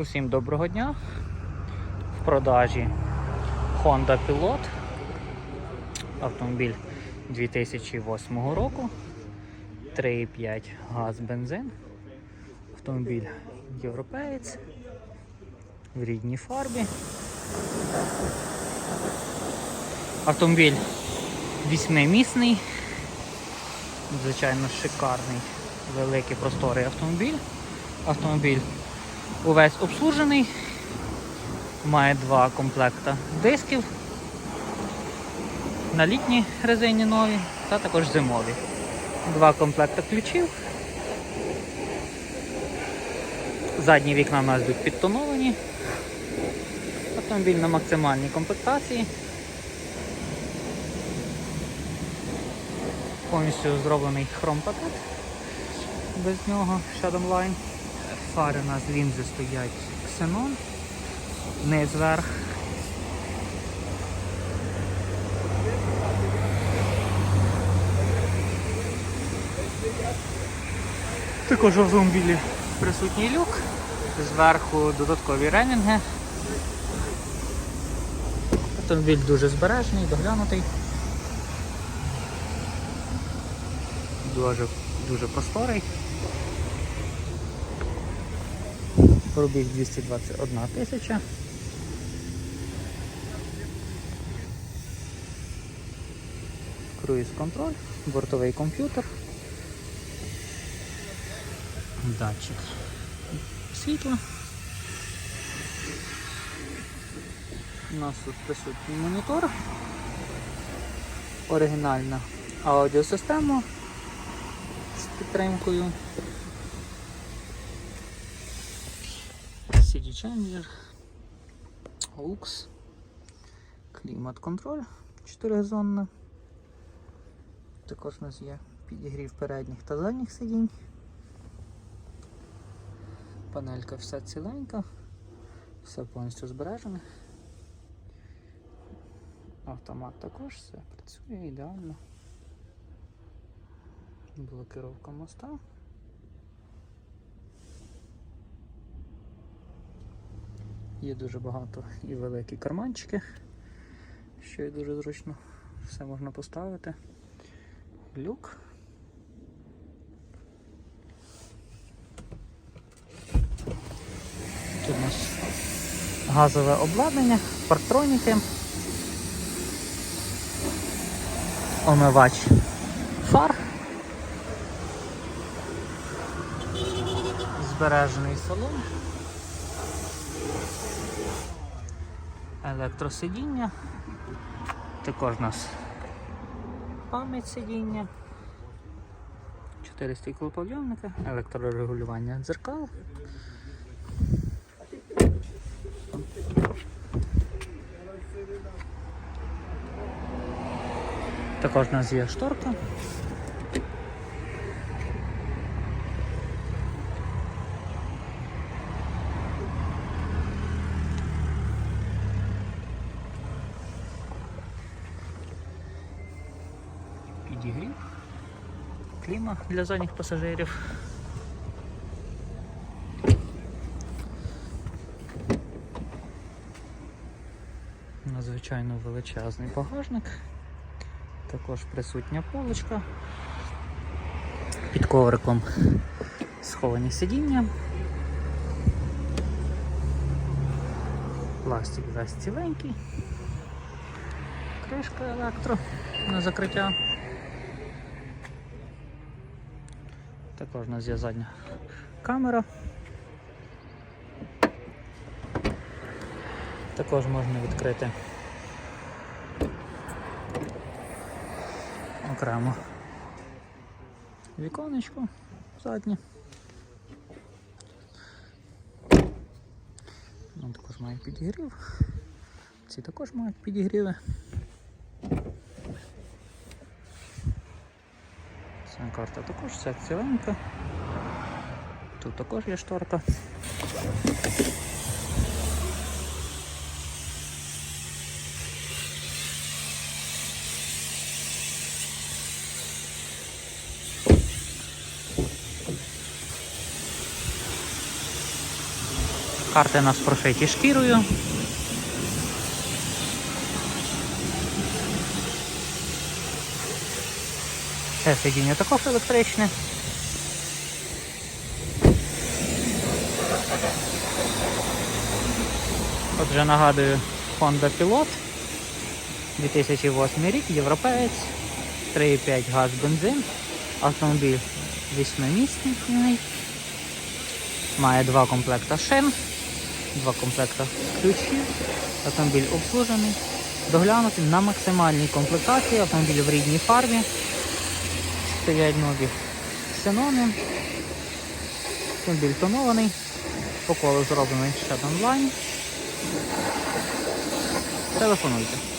Усім доброго дня. В продажі Honda Pilot. Автомобіль 2008 року. 3,5 газ бензин. Автомобіль європеєць. В рідній фарбі. Автомобіль вісьмимісний. Звичайно, шикарний, великий просторий автомобіль. Автомобіль увесь обслужений. Має два комплекта дисків на літній резині нові та також зимові. Два комплекти ключів. Задні вікна у нас йдуть підтоновані. Автомобіль на максимальній комплектації. Повністю зроблений хромпакет. Без нього Shadow Line. Фари у нас лінзи стоять ксенон, низ вверх. Також в автомобілі присутній люк, зверху додаткові ренінги. Автомобіль дуже збережений, доглянутий. Дуже, дуже просторий. Пробіг 221 тисяча. Круїз контроль, бортовий комп'ютер, датчик світла. У нас тут присутній монітор, оригінальна аудіосистема з підтримкою. CD Changer, AUX, клімат-контроль 4-зонна. Також у нас є підігрів передніх та задніх сидінь. Панелька вся ціленька, все повністю збережене. Автомат також все працює ідеально. Блокировка моста. Є дуже багато і великі карманчики, що є дуже зручно. Все можна поставити. Люк. Тут у нас газове обладнання, парктроніки, омивач фар. Збережений салон. Електросидіння. Також у нас пам'ять сидіння, 4 стеклоподйомника, електрорегулювання дзеркал. Також у нас є шторка. підігрів, кліма для задніх пасажирів. Надзвичайно величезний багажник, також присутня полочка, під ковриком сховані сидіння, пластик весь ціленький, кришка електро на закриття. Також у нас є задня камера. Також можна відкрити окремо віконечко заднє. Ну, також має підігрів. Ці також мають підігріви. Карта також вся ціленька. Тут також є шторка. Карти нас прошиті шкірою. Це сидіння також електричне. Отже, нагадую, Honda Pilot 2008 рік, європеєць, 3,5 газ бензин, автомобіль 8-місний, має два комплекта шин, два комплекта ключів, автомобіль обслужений, доглянутий на максимальній комплектації, автомобіль в рідній фарбі, стоять нові ксенони, автомобіль тонований, по колу зроблений ще онлайн. Телефонуйте.